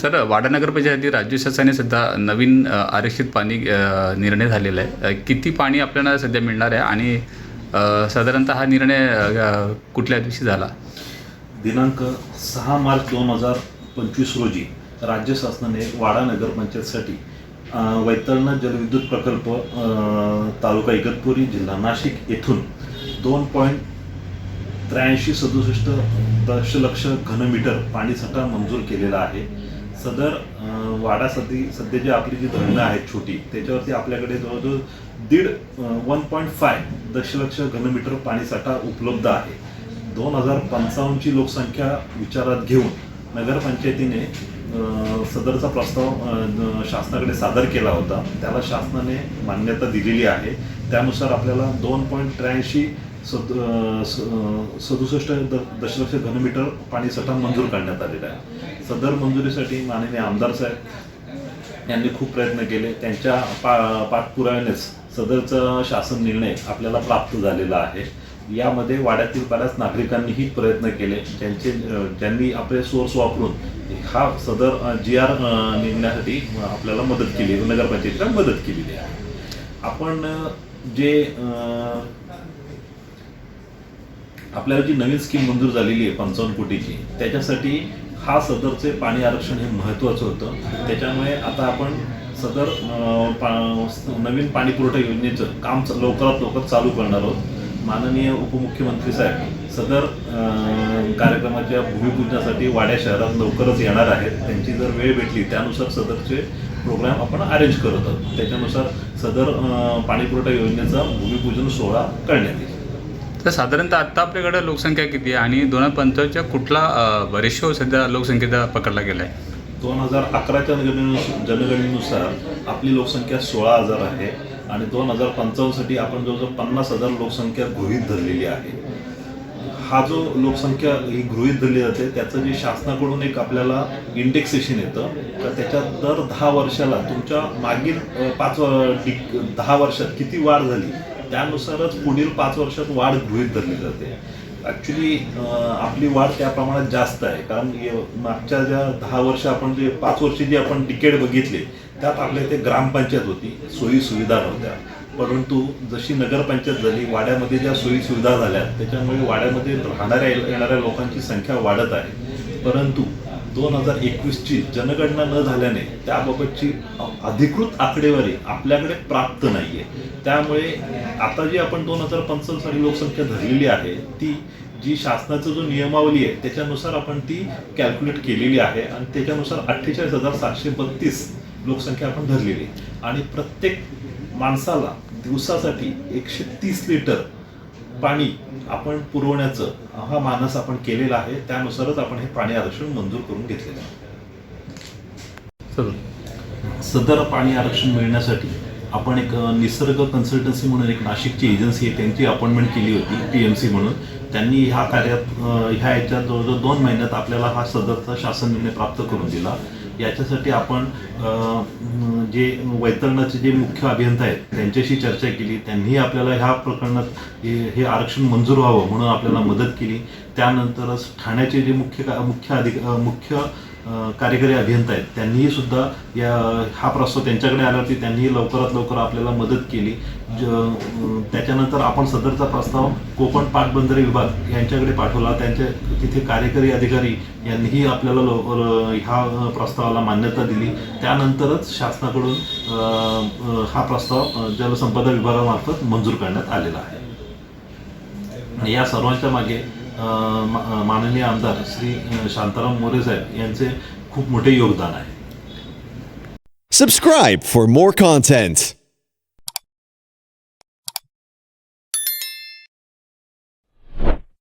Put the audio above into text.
Sir वाडा नगरपंचायती राज्य शासनाने सध्या नवीन आरक्षित पाणी निर्णय झालेला आहे. किती पाणी आपल्याला सध्या मिळणार आहे आणि साधारणतः हा निर्णय कुठल्या दिवशी झाला? दिनांक सहा मार्च दोन हजार पंचवीस रोजी राज्य शासनाने वाडा नगरपंचायतसाठी अ, वैतरणा जलविद्युत प्रकल्प तालुका इगतपुरी जिल्हा नाशिक येथून दोन पॉईंट त्र्याऐंशी सदुसष्ट दशलक्ष घनमीटर पाणीसाठा मंजूर केलेला आहे. सदर वाडा सदी सध्या जी आपली जी धरणं आहेत छोटी त्याच्यावरती आपल्याकडे जवळजवळ दीड वन पॉईंट फाय दशलक्ष घनमीटर पाणीसाठा उपलब्ध आहे. दोन हजार पंचावन्नची लोकसंख्या विचारात घेऊन नगरपंचायतीने सदरचा प्रस्ताव शासनाकडे सादर केला होता. त्याला शासनाने मान्यता दिलेली आहे. त्यानुसार आपल्याला दोन पॉईंट त्र्याऐंशी सद स- सदुसष्ट द दशलक्ष घनमीटर पाणीसाठा मंजूर करण्यात आलेला आहे. सदर मंजुरीसाठी माननीय आमदार साहेब यांनी खूप प्रयत्न केले. त्यांच्या पा पाठपुराव्यानेच सदरचा शासन निर्णय आपल्याला प्राप्त झालेला आहे. यामध्ये वाड्यातील बऱ्याच नागरिकांनीही प्रयत्न केले. ज्यांचे ज्यांनी आपले सोर्स वापरून हा सदर जी आर निघण्यासाठी आपल्याला मदत केली. नगरपंचायतीला मदत केलेली आहे. आपण जे आपल्याला जी नवीन स्कीम मंजूर झालेली आहे पंचावन्न कोटीची त्याच्यासाठी हा सदरचे पाणी आरक्षण हे महत्त्वाचं होतं. त्याच्यामुळे आता आपण सदर पा- नवीन पाणी पुरवठा योजनेचं काम लवकरात लवकर चालू करणार आहोत. माननीय उपमुख्यमंत्री साहेब सदर कार्यक्रमाच्या भूमिपूजनासाठी वाड्या शहरात लवकरच येणार आहेत. त्यांची जर वेळ भेटली त्यानुसार सदरचे प्रोग्राम आपण अरेंज करत आहोत. त्याच्यानुसार सदर पाणीपुरवठा योजनेचा भूमिपूजन सोहळा करण्यात येईल. तर साधारणतः आत्ता आपल्याकडे लोकसंख्या किती आहे आणि दोन हजार पंचवीसच्या कुठला रेशो सध्या लोकसंख्येचा पकडला गेला आहे दोन हजार अकराच्या जनगणने जनगणनेनुसार आपली लोकसंख्या सोळा हजार आहे आणि दोन हजार पंचावन्नसाठी आपण जवळजवळ पन्नास हजार लोकसंख्या गृहीत धरलेली आहे. हा जो लोकसंख्या ही गृहीत धरली जाते त्याचं जे शासनाकडून एक आपल्याला इंडेक्सेशन येतं तर त्याच्यात दर दहा वर्षाला तुमच्या मागील पाच डिक- दहा वर्षात किती वाढ झाली? त्यानुसारच पुढील पाच वर्षात वाढ गृहित धरली जाते. ॲक्च्युली आपली वाढ त्या प्रमाणात जास्त आहे. कारण मागच्या ज्या दहा वर्ष आपण जे पाच वर्ष जी आपण डिकेड बघितले त्यात आपल्या इथे ग्रामपंचायत होती सोयी सुविधा नव्हत्या. परंतु जशी नगरपंचायत झाली वाड्यामध्ये ज्या सोयी सुविधा झाल्या त्याच्यामुळे वाड्यामध्ये राहणाऱ्या येणाऱ्या लोकांची संख्या वाढत आहे. परंतु दोन हजार एकवीसची जनगणना न झाल्याने त्याबाबतची अधिकृत आकडेवारी आपल्याकडे प्राप्त नाही आहे त्यामुळे आता जी आपण दोन हजार पंचावन्न साली लोकसंख्या धरलेली आहे ती जी शासनाचं जो नियमावली आहे त्याच्यानुसार आपण ती कॅल्क्युलेट केलेली आहे आणि त्याच्यानुसार अठ्ठेचाळीस हजार सातशे बत्तीस लोकसंख्या आपण धरलेली आहे. आणि प्रत्येक माणसाला दिवसासाठी एकशे तीस लिटर पाणी आपण पुरवण्याचं हा मानस आपण केलेला आहे त्यानुसारच आपण हे पाणी आरक्षण मंजूर करून घेतलेलं आहे. सदर पाणी आरक्षण मिळण्यासाठी आपण एक निसर्ग कन्सल्टन्सी म्हणून एक नाशिकची एजन्सी आहे त्यांची अपॉइंटमेंट केली होती पी एम सी म्हणून. त्यांनी ह्या कार्यात ह्या याच्यात जवळजवळ दोन महिन्यात आपल्याला हा सदरचा शासन निर्णय प्राप्त करून दिला. याच्यासाठी आपण जे वैतरणाचे जे मुख्य अभियंता आहेत त्यांच्याशी चर्चा केली. त्यांनी आपल्याला ह्या प्रकरणात हे आरक्षण मंजूर व्हावं म्हणून आपल्याला मदत केली. त्यानंतरच ठाण्याचे जे मुख्य का- मुख्य अधिक मुख्य कार्यकारी अभियंता आहेत. त्यांनीही सुद्धा या हा प्रस्ताव त्यांच्याकडे आल्यावरती त्यांनीही लवकरात लवकर आपल्याला मदत केली. त्याच्यानंतर आपण सदरचा प्रस्ताव कोकण पाटबंधारे विभाग यांच्याकडे पाठवला. त्यांच्या तिथे कार्यकारी अधिकारी यांनीही आपल्याला लवकर ह्या प्रस्तावाला मान्यता दिली. त्यानंतरच शासनाकडून हा प्रस्ताव जलसंपदा विभागामार्फत मंजूर करण्यात आलेला आहे. या सर्वांच्या मागे माननीय आमदार श्री शांताराम मोरे साहेब यांचे खूप मोठे योगदान आहे. Subscribe for more content